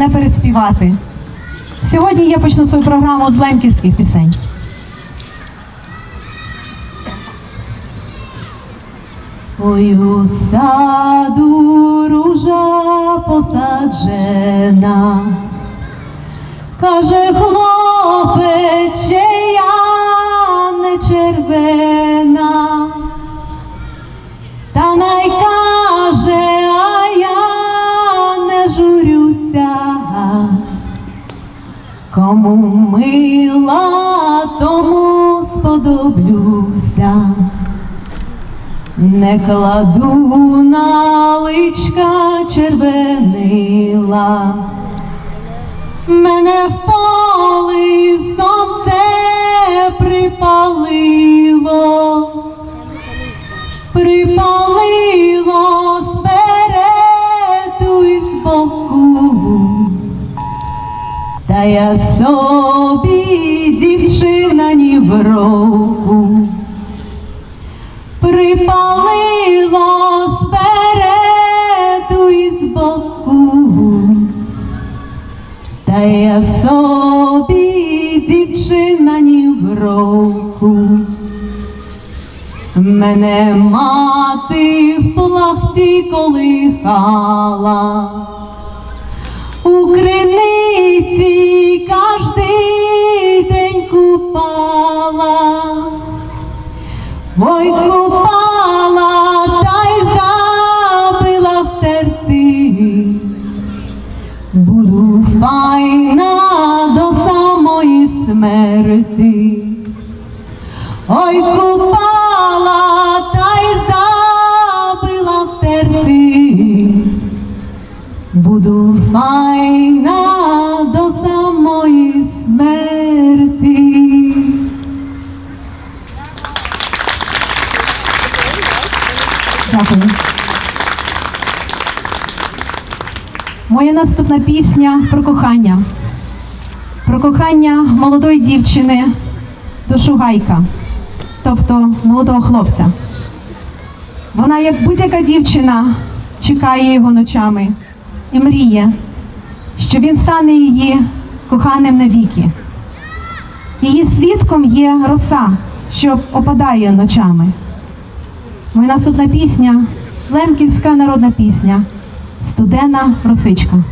не передспівати. Сьогодні я почну свою програму з лемківських пісень. Ой, у саду ружа посаджена, каже хлопець, кому мила, тому сподоблюся. Не кладу на личка червенила, мене в полі сонце припалило, припалило та я собі дівчина ні в року. Припалило спереду і збоку, та я собі дівчина ні в року. Мене мати в плахті колихала, у криниці кожний день купала. Ой, купала та й забила втерти. Буду файна до самої смерти. Ой, купала та й забила втерти. Буду файна Дякую. Моя наступна пісня про кохання. Про кохання молодої дівчини до шугайка, тобто молодого хлопця. Вона, як будь-яка дівчина, чекає його ночами і мріє, що він стане її коханим навіки. Її свідком є роса, що опадає ночами. Моя наступна пісня лемківська народна пісня Студена росичка.